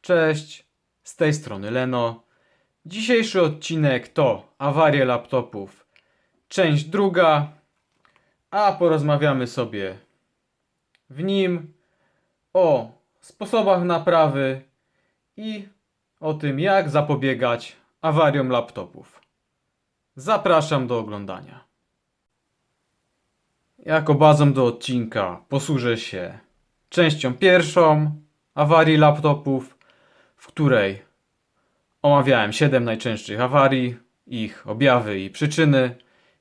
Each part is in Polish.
Cześć, z tej strony Leno. Dzisiejszy odcinek to awarie laptopów, część druga, a porozmawiamy sobie w nim o sposobach naprawy i o tym, jak zapobiegać awariom laptopów. Zapraszam do oglądania. Jako bazą do odcinka posłużę się częścią pierwszą awarii laptopów, w której omawiałem 7 najczęstszych awarii, ich objawy i przyczyny.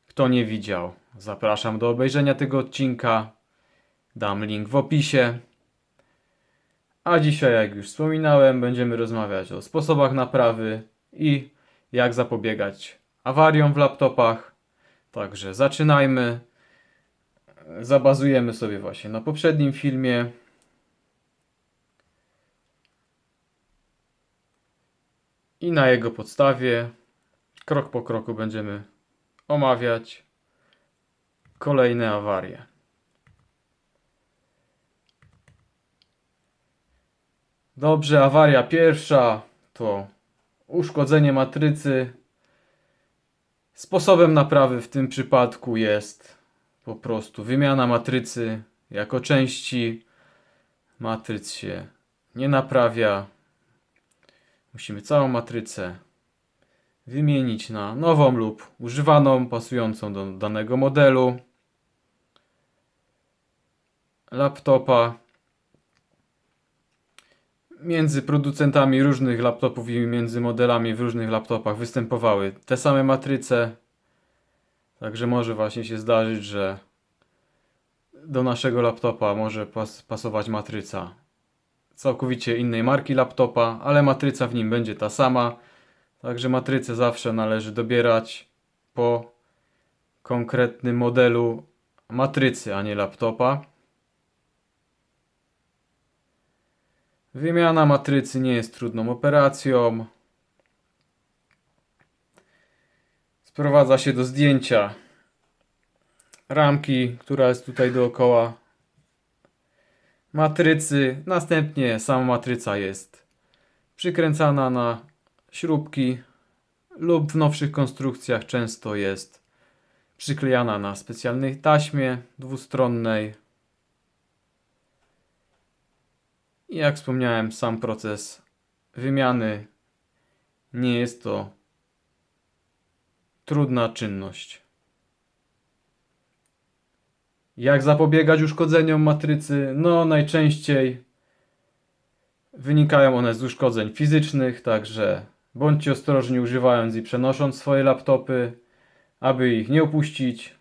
Kto nie widział, zapraszam do obejrzenia tego odcinka. Dam link w opisie. A dzisiaj, jak już wspominałem, będziemy rozmawiać o sposobach naprawy i jak zapobiegać awariom w laptopach. Także zaczynajmy. Zabazujemy sobie właśnie na poprzednim filmie. I na jego podstawie krok po kroku będziemy omawiać kolejne awarie. Dobrze, awaria pierwsza to uszkodzenie matrycy. Sposobem naprawy w tym przypadku jest po prostu wymiana matrycy jako części. Matryc się nie naprawia. Musimy całą matrycę wymienić na nową lub używaną, pasującą do danego modelu laptopa. Między producentami różnych laptopów i między modelami w różnych laptopach występowały te same matryce. Także może właśnie się zdarzyć, że do naszego laptopa może pas pasować matryca całkowicie innej marki laptopa, ale matryca w nim będzie ta sama. Także matrycę zawsze należy dobierać po konkretnym modelu matrycy, a nie laptopa. Wymiana matrycy nie jest trudną operacją. Sprowadza się do zdjęcia ramki, która jest tutaj dookoła matrycy. Następnie sama matryca jest przykręcana na śrubki lub w nowszych konstrukcjach często jest przyklejana na specjalnej taśmie dwustronnej. I jak wspomniałem, sam proces wymiany nie jest to trudna czynność. Jak zapobiegać uszkodzeniom matrycy? No, najczęściej wynikają one z uszkodzeń fizycznych, także bądźcie ostrożni używając i przenosząc swoje laptopy, aby ich nie opuścić.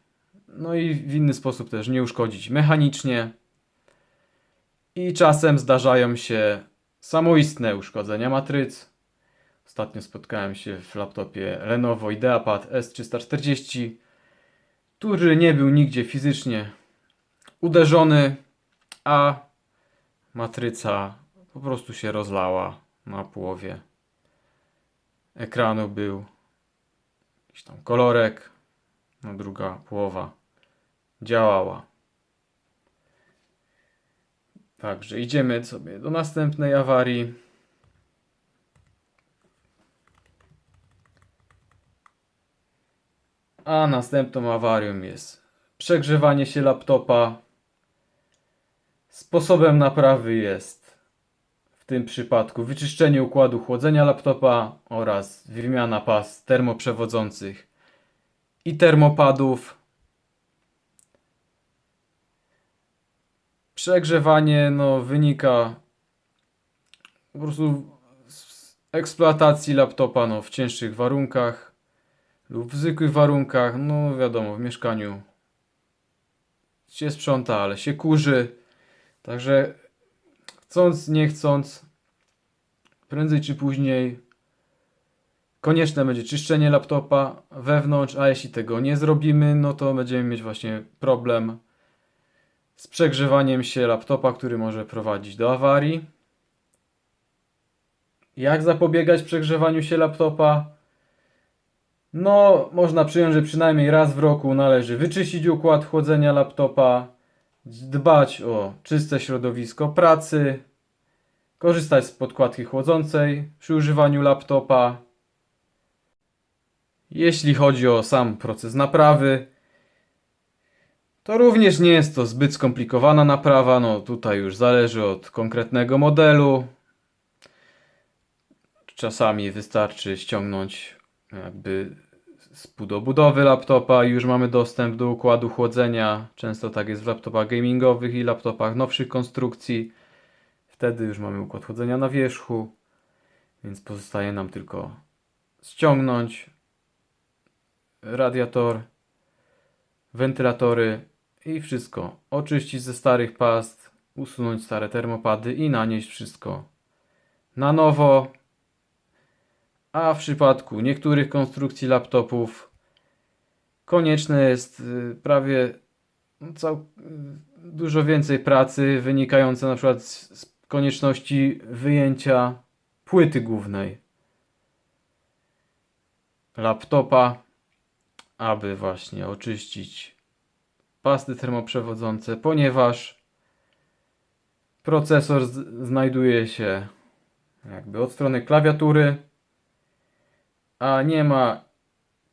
No i w inny sposób też nie uszkodzić mechanicznie. I czasem zdarzają się samoistne uszkodzenia matryc. Ostatnio spotkałem się w laptopie Lenovo IdeaPad S340, który nie był nigdzie fizycznie uderzony, a matryca po prostu się rozlała na połowie ekranu był jakiś tam kolorek, a druga połowa działała. Także idziemy sobie do następnej awarii. A następną awarią jest przegrzewanie się laptopa. Sposobem naprawy jest w tym przypadku wyczyszczenie układu chłodzenia laptopa oraz wymiana pas termoprzewodzących i termopadów. Przegrzewanie no, wynika po prostu z eksploatacji laptopa no, w cięższych warunkach lub w zwykłych warunkach. No wiadomo, w mieszkaniu się sprząta, ale się kurzy. Także chcąc, nie chcąc, prędzej czy później konieczne będzie czyszczenie laptopa wewnątrz, a jeśli tego nie zrobimy, no to będziemy mieć właśnie problem z przegrzewaniem się laptopa, który może prowadzić do awarii. Jak zapobiegać przegrzewaniu się laptopa? No, można przyjąć, że przynajmniej raz w roku należy wyczyścić układ chłodzenia laptopa, dbać o czyste środowisko pracy, korzystać z podkładki chłodzącej przy używaniu laptopa. Jeśli chodzi o sam proces naprawy, to również nie jest to zbyt skomplikowana naprawa. No tutaj już zależy od konkretnego modelu. Czasami wystarczy ściągnąć jakby z do budowy laptopa i już mamy dostęp do układu chłodzenia. Często tak jest w laptopach gamingowych i laptopach nowszych konstrukcji. Wtedy już mamy układ chłodzenia na wierzchu, więc pozostaje nam tylko ściągnąć radiator, wentylatory i wszystko. Oczyścić ze starych past, usunąć stare termopady i nanieść wszystko na nowo. A w przypadku niektórych konstrukcji laptopów konieczne jest y, prawie cał, y, dużo więcej pracy wynikające na przykład z, konieczności wyjęcia płyty głównej laptopa, aby właśnie oczyścić pasty termoprzewodzące, ponieważ procesor znajduje się jakby od strony klawiatury, a nie ma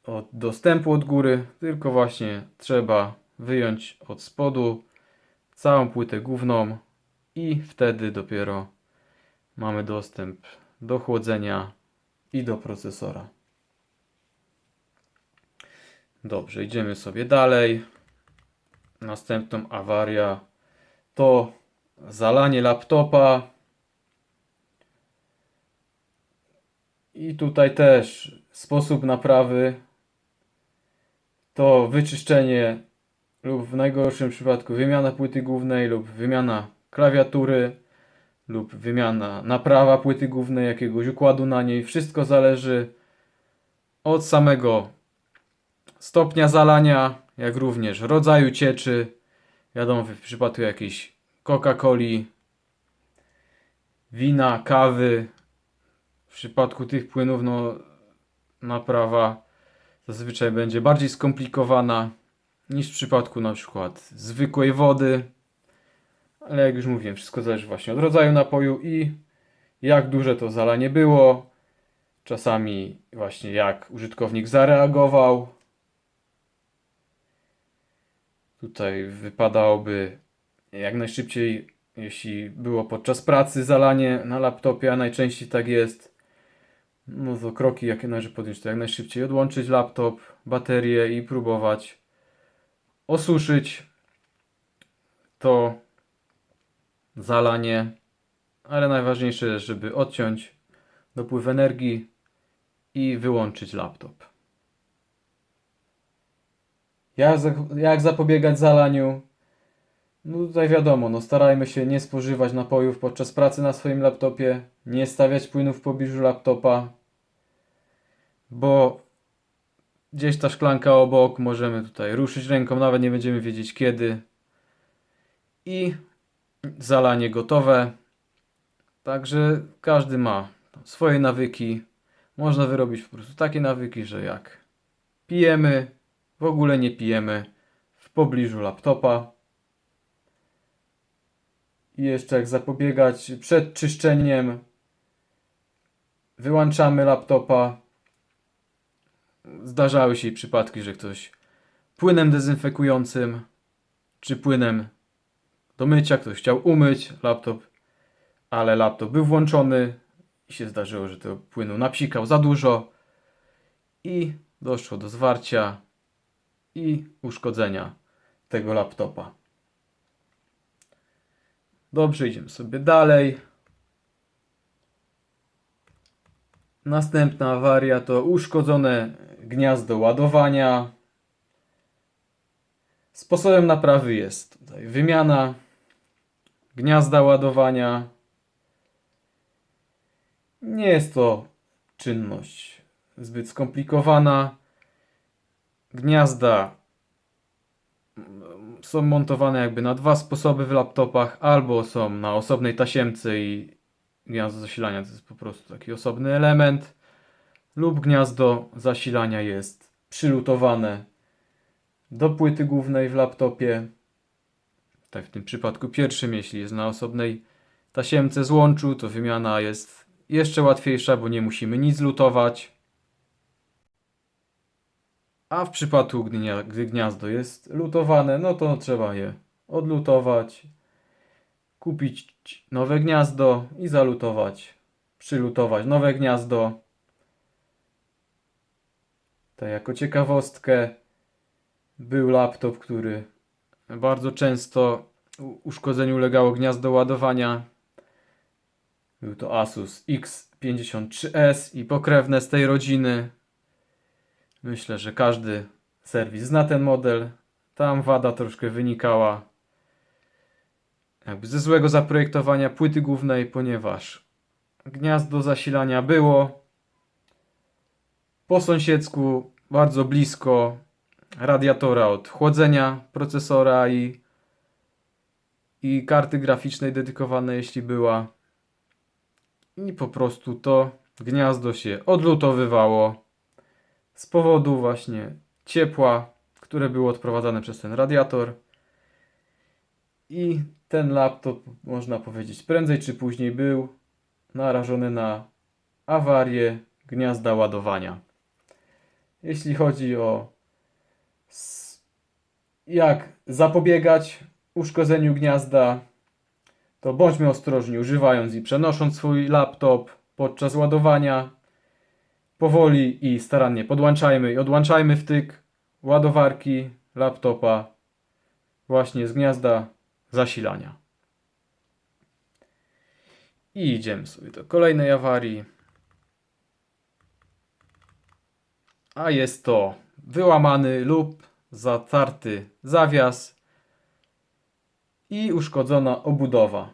od dostępu od góry, tylko właśnie trzeba wyjąć od spodu całą płytę główną i wtedy dopiero mamy dostęp do chłodzenia i do procesora. Dobrze, idziemy sobie dalej. Następną awaria to zalanie laptopa. I tutaj też sposób naprawy to wyczyszczenie lub w najgorszym przypadku wymiana płyty głównej lub wymiana klawiatury lub wymiana naprawa płyty głównej, jakiegoś układu na niej. Wszystko zależy od samego stopnia zalania, jak również rodzaju cieczy. Wiadomo, w przypadku jakiejś Coca-Coli, wina, kawy, w przypadku tych płynów, no, naprawa zazwyczaj będzie bardziej skomplikowana niż w przypadku na przykład zwykłej wody. Ale jak już mówiłem, wszystko zależy właśnie od rodzaju napoju i jak duże to zalanie było. Czasami właśnie jak użytkownik zareagował. Tutaj wypadałoby jak najszybciej, jeśli było podczas pracy zalanie na laptopie, a najczęściej tak jest, no to kroki jakie należy podjąć, to jak najszybciej odłączyć laptop, baterię i próbować osuszyć to zalanie, ale najważniejsze żeby odciąć dopływ energii i wyłączyć laptop. Jak, jak zapobiegać zalaniu? No tutaj wiadomo, no starajmy się nie spożywać napojów podczas pracy na swoim laptopie, nie stawiać płynów w pobliżu laptopa, bo gdzieś ta szklanka obok, możemy tutaj ruszyć ręką, nawet nie będziemy wiedzieć kiedy. I zalanie gotowe. Także każdy ma swoje nawyki. Można wyrobić po prostu takie nawyki, że jak pijemy, w ogóle nie pijemy w pobliżu laptopa. I jeszcze jak zapobiegać przed czyszczeniem, wyłączamy laptopa. Zdarzały się przypadki, że ktoś płynem dezynfekującym czy płynem do mycia, ktoś chciał umyć laptop, ale laptop był włączony i się zdarzyło, że to płynu napsikał za dużo i doszło do zwarcia i uszkodzenia tego laptopa. Dobrze, idziemy sobie dalej. Następna awaria to uszkodzone gniazdo ładowania. Sposobem naprawy jest tutaj wymiana gniazda ładowania. Nie jest to czynność zbyt skomplikowana. Gniazda są montowane jakby na dwa sposoby w laptopach, albo są na osobnej tasiemce i gniazdo zasilania to jest po prostu taki osobny element, lub gniazdo zasilania jest przylutowane do płyty głównej w laptopie. Tak w tym przypadku pierwszym, jeśli jest na osobnej tasiemce złączu, to wymiana jest jeszcze łatwiejsza, bo nie musimy nic lutować. A w przypadku, gdy, gniazdo jest lutowane, no to trzeba je odlutować, kupić nowe gniazdo i zalutować, przylutować nowe gniazdo. To jako ciekawostkę był laptop, który bardzo często uszkodzeniu ulegało gniazdo ładowania. Był to Asus X53S i pokrewne z tej rodziny. Myślę, że każdy serwis zna ten model. Tam wada troszkę wynikała jakby ze złego zaprojektowania płyty głównej, ponieważ gniazdo zasilania było po sąsiedzku bardzo blisko radiatora od chłodzenia procesora i, i karty graficznej dedykowanej, jeśli była. I po prostu to gniazdo się odlutowywało z powodu właśnie ciepła, które było odprowadzane przez ten radiator. I ten laptop, można powiedzieć, prędzej czy później był narażony na awarię gniazda ładowania. Jeśli chodzi o jak zapobiegać uszkodzeniu gniazda, to bądźmy ostrożni używając i przenosząc swój laptop podczas ładowania. Powoli i starannie podłączajmy i odłączajmy wtyk ładowarki laptopa właśnie z gniazda zasilania. I idziemy sobie do kolejnej awarii. A jest to wyłamany lub zatarty zawias i uszkodzona obudowa.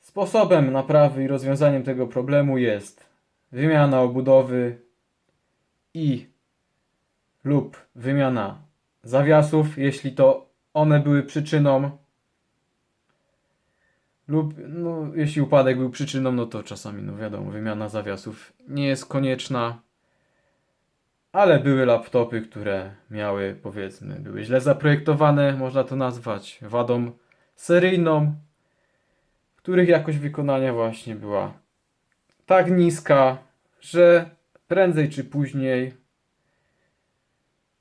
Sposobem naprawy i rozwiązaniem tego problemu jest wymiana obudowy i lub wymiana zawiasów, jeśli to one były przyczyną lub no, jeśli upadek był przyczyną, no to czasami, no wiadomo, wymiana zawiasów nie jest konieczna. Ale były laptopy, które miały, powiedzmy, były źle zaprojektowane, można to nazwać wadą seryjną, których jakość wykonania właśnie była tak niska, że prędzej czy później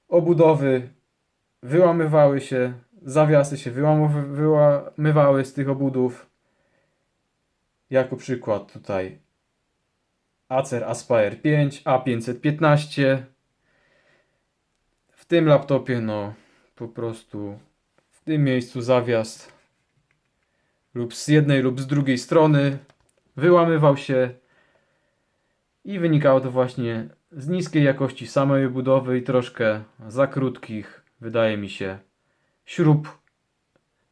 obudowy wyłamywały się, zawiasy się wyłamywały z tych obudów. Jako przykład tutaj Acer Aspire 5 A515. W tym laptopie, no po prostu w tym miejscu zawias lub z jednej lub z drugiej strony wyłamywał się i wynikało to właśnie z niskiej jakości samej budowy i troszkę za krótkich, wydaje mi się, śrub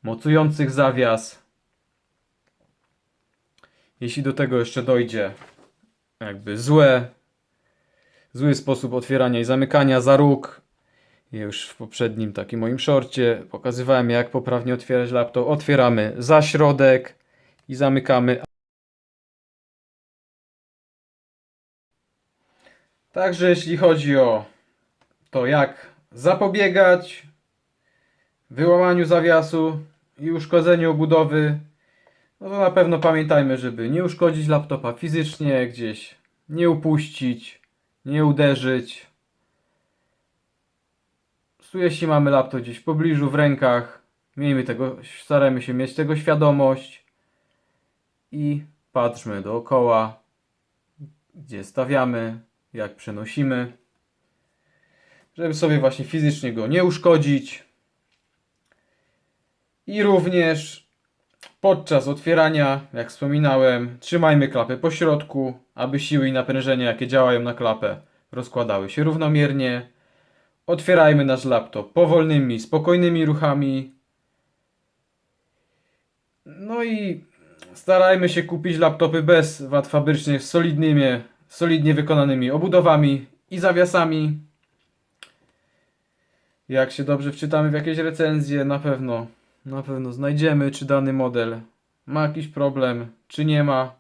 mocujących zawias. Jeśli do tego jeszcze dojdzie jakby złe, zły sposób otwierania i zamykania za róg, już w poprzednim takim moim shorcie pokazywałem jak poprawnie otwierać laptop. Otwieramy za środek i zamykamy. Także jeśli chodzi o to jak zapobiegać wyłamaniu zawiasu i uszkodzeniu obudowy, no to na pewno pamiętajmy, żeby nie uszkodzić laptopa fizycznie, gdzieś nie upuścić, nie uderzyć. Tu jeśli mamy laptop gdzieś w pobliżu, w rękach, miejmy tego, starajmy się mieć tego świadomość i patrzmy dookoła, gdzie stawiamy, jak przenosimy, żeby sobie właśnie fizycznie go nie uszkodzić. I również podczas otwierania, jak wspominałem, trzymajmy klapę po środku, aby siły i naprężenia, jakie działają na klapę, rozkładały się równomiernie. Otwierajmy nasz laptop powolnymi, spokojnymi ruchami. No i starajmy się kupić laptopy bez wad fabrycznych z solidnymi, solidnie wykonanymi obudowami i zawiasami. Jak się dobrze wczytamy w jakieś recenzje, na pewno, na pewno znajdziemy, czy dany model ma jakiś problem, czy nie ma.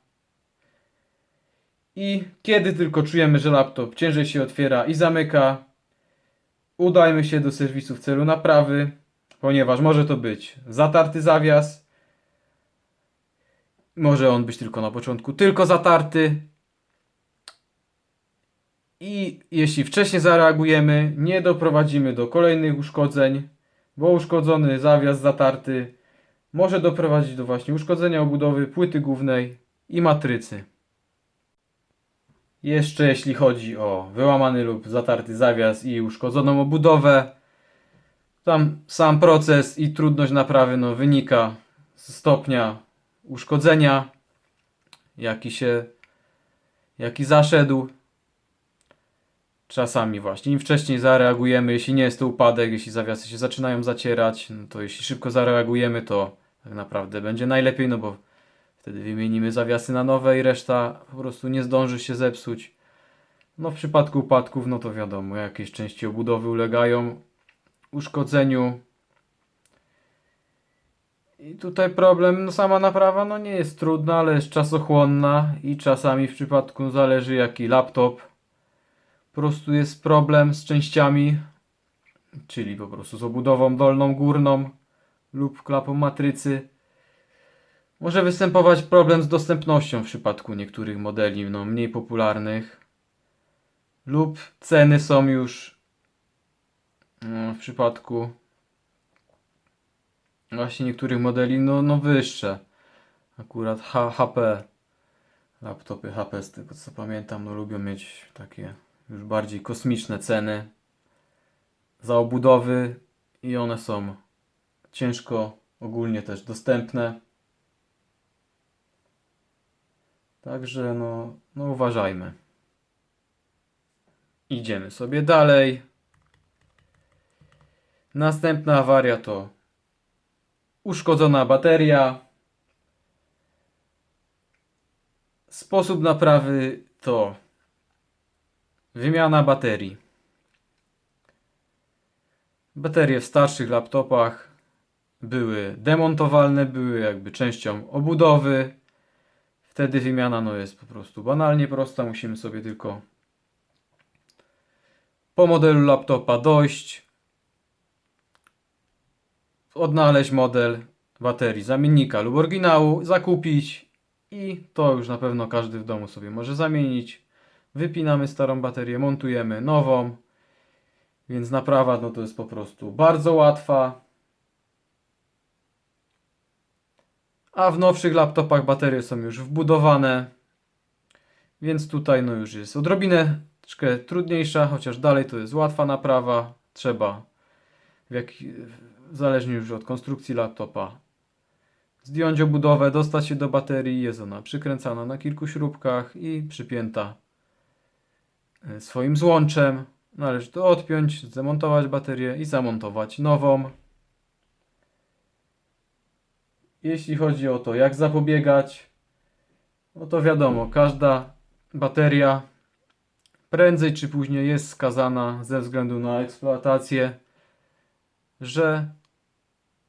I kiedy tylko czujemy, że laptop ciężej się otwiera i zamyka, udajmy się do serwisu w celu naprawy. ponieważ może to być zatarty zawias, może on być tylko na początku tylko zatarty. I jeśli wcześniej zareagujemy, nie doprowadzimy do kolejnych uszkodzeń, bo uszkodzony zawias zatarty może doprowadzić do właśnie uszkodzenia obudowy płyty głównej i matrycy. Jeszcze jeśli chodzi o wyłamany lub zatarty zawias i uszkodzoną obudowę, tam sam proces i trudność naprawy no, wynika z stopnia uszkodzenia, jaki się, jaki zaszedł. Czasami właśnie im wcześniej zareagujemy, jeśli nie jest to upadek, jeśli zawiasy się zaczynają zacierać, no to jeśli szybko zareagujemy, to tak naprawdę będzie najlepiej, no bo wtedy wymienimy zawiasy na nowe i reszta po prostu nie zdąży się zepsuć. No w przypadku upadków, no to wiadomo, jakieś części obudowy ulegają uszkodzeniu. I tutaj problem, no sama naprawa no nie jest trudna, ale jest czasochłonna i czasami w przypadku zależy jaki laptop. Po prostu jest problem z częściami, czyli po prostu z obudową dolną, górną lub klapą matrycy. Może występować problem z dostępnością w przypadku niektórych modeli no, mniej popularnych. Lub ceny są już no, w przypadku właśnie niektórych modeli no, no wyższe. Akurat HP, laptopy HP z tego co pamiętam, no lubią mieć takie już bardziej kosmiczne ceny za obudowy i one są ciężko ogólnie też dostępne. Także no, no uważajmy. Idziemy sobie dalej. Następna awaria to uszkodzona bateria. Sposób naprawy to wymiana baterii. Baterie w starszych laptopach były demontowalne, były jakby częścią obudowy. Wtedy wymiana no, jest po prostu banalnie prosta. Musimy sobie tylko po modelu laptopa dojść, odnaleźć model baterii zamiennika lub oryginału, zakupić i to już na pewno każdy w domu sobie może zamienić. Wypinamy starą baterię, montujemy nową, więc naprawa no to jest po prostu bardzo łatwa. A w nowszych laptopach baterie są już wbudowane, więc tutaj no już jest odrobinę trudniejsza, chociaż dalej to jest łatwa naprawa. Trzeba w jak, zależnie już od konstrukcji laptopa zdjąć obudowę, dostać się do baterii, jest ona przykręcana na kilku śrubkach i przypięta swoim złączem. Należy to odpiąć, zdemontować baterię i zamontować nową. Jeśli chodzi o to, jak zapobiegać, no to wiadomo, każda bateria prędzej czy później jest skazana ze względu na eksploatację, że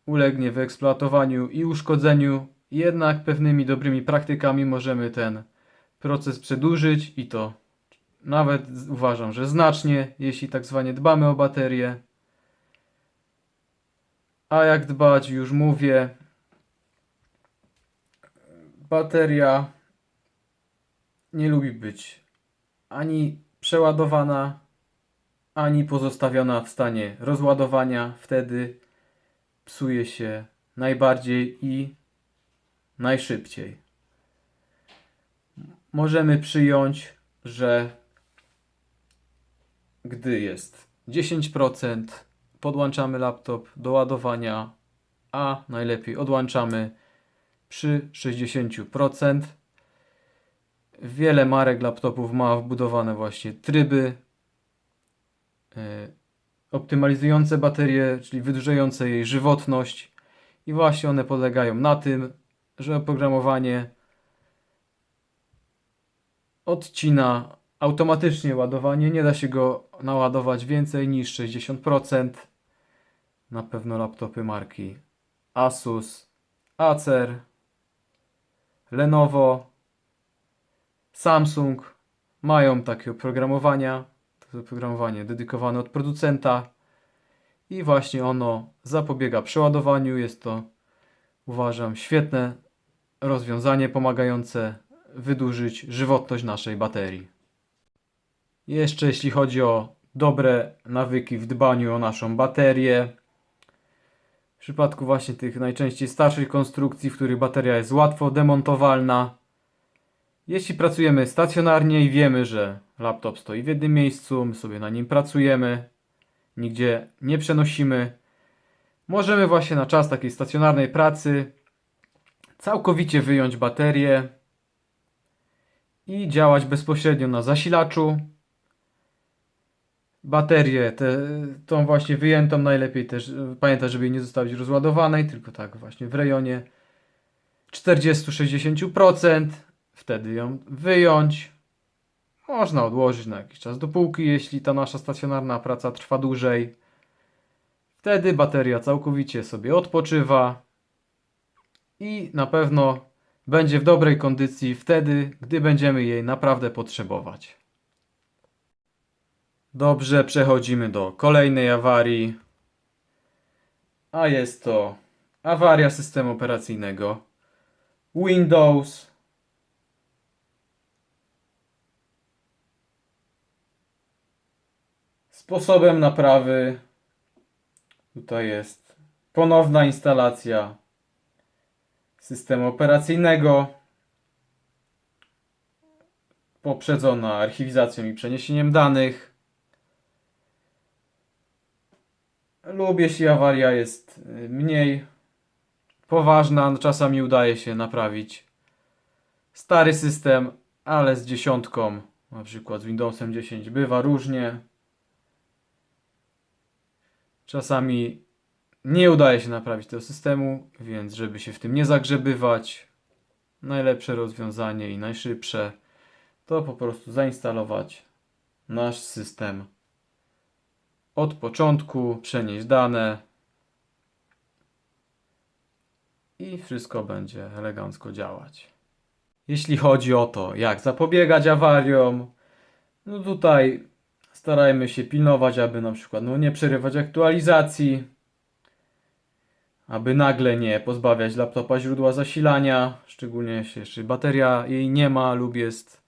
ulegnie wyeksploatowaniu i uszkodzeniu. Jednak pewnymi dobrymi praktykami możemy ten proces przedłużyć i to nawet uważam, że znacznie, jeśli tak zwanie dbamy o baterię. A jak dbać, już mówię. Bateria nie lubi być ani przeładowana, ani pozostawiona w stanie rozładowania. Wtedy psuje się najbardziej i najszybciej. Możemy przyjąć, że gdy jest 10%, podłączamy laptop do ładowania, a najlepiej odłączamy przy 60%. Wiele marek laptopów ma wbudowane właśnie tryby e, optymalizujące baterię, czyli wydłużające jej żywotność. I właśnie one polegają na tym, że oprogramowanie odcina automatycznie ładowanie. Nie da się go naładować więcej niż 60%. Na pewno laptopy marki Asus, Acer, Lenovo, Samsung mają takie oprogramowania. To jest oprogramowanie dedykowane od producenta. i właśnie ono zapobiega przeładowaniu. Jest to, uważam, świetne rozwiązanie pomagające wydłużyć żywotność naszej baterii. Jeszcze jeśli chodzi o dobre nawyki w dbaniu o naszą baterię, w przypadku właśnie tych najczęściej starszych konstrukcji, w których bateria jest łatwo demontowalna, jeśli pracujemy stacjonarnie i wiemy, że laptop stoi w jednym miejscu, my sobie na nim pracujemy, nigdzie nie przenosimy, możemy właśnie na czas takiej stacjonarnej pracy całkowicie wyjąć baterię i działać bezpośrednio na zasilaczu. Baterię, te, tą właśnie wyjętą najlepiej też pamiętać, żeby jej nie zostawić rozładowanej, tylko tak właśnie w rejonie 40-60%. Wtedy ją wyjąć. Można odłożyć na jakiś czas do półki, jeśli ta nasza stacjonarna praca trwa dłużej. Wtedy bateria całkowicie sobie odpoczywa i na pewno będzie w dobrej kondycji wtedy, gdy będziemy jej naprawdę potrzebować. Dobrze, przechodzimy do kolejnej awarii. A jest to awaria systemu operacyjnego Windows. Sposobem naprawy tutaj jest ponowna instalacja systemu operacyjnego poprzedzona archiwizacją i przeniesieniem danych lub jeśli awaria jest y, mniej poważna, no czasami udaje się naprawić stary system, ale z dziesiątką, na przykład z Windowsem 10 bywa różnie. Czasami nie udaje się naprawić tego systemu, więc żeby się w tym nie zagrzebywać, najlepsze rozwiązanie i najszybsze to po prostu zainstalować nasz system od początku, przenieść dane i wszystko będzie elegancko działać. Jeśli chodzi o to, jak zapobiegać awariom, no tutaj starajmy się pilnować, aby na przykład no, nie przerywać aktualizacji, aby nagle nie pozbawiać laptopa źródła zasilania, szczególnie jeśli jeszcze bateria jej nie ma lub jest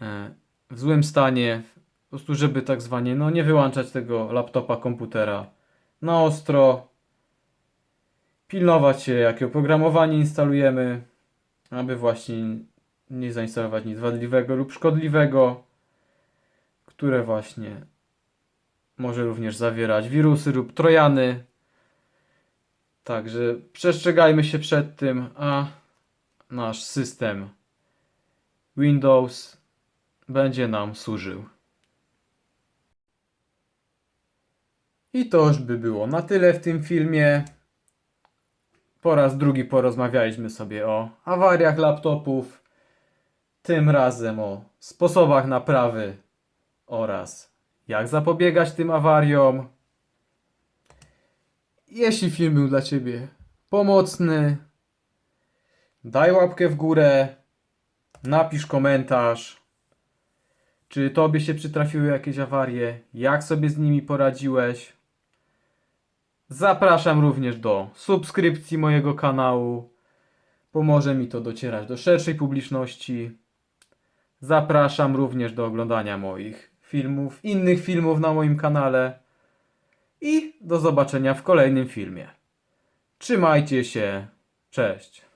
e, w złym stanie, po prostu żeby tak zwanie no, nie wyłączać tego laptopa, komputera na ostro, pilnować się, jakie oprogramowanie instalujemy, aby właśnie nie zainstalować nic wadliwego lub szkodliwego, które właśnie może również zawierać wirusy lub trojany. Także przestrzegajmy się przed tym, a nasz system Windows będzie nam służył. I to już by było na tyle w tym filmie. Po raz drugi porozmawialiśmy sobie o awariach laptopów, tym razem o sposobach naprawy oraz jak zapobiegać tym awariom. Jeśli film był dla Ciebie pomocny, daj łapkę w górę, napisz komentarz, czy Tobie się przytrafiły jakieś awarie, jak sobie z nimi poradziłeś. Zapraszam również do subskrypcji mojego kanału. Pomoże mi to docierać do szerszej publiczności. Zapraszam również do oglądania moich filmów, innych filmów na moim kanale. I do zobaczenia w kolejnym filmie. Trzymajcie się. Cześć.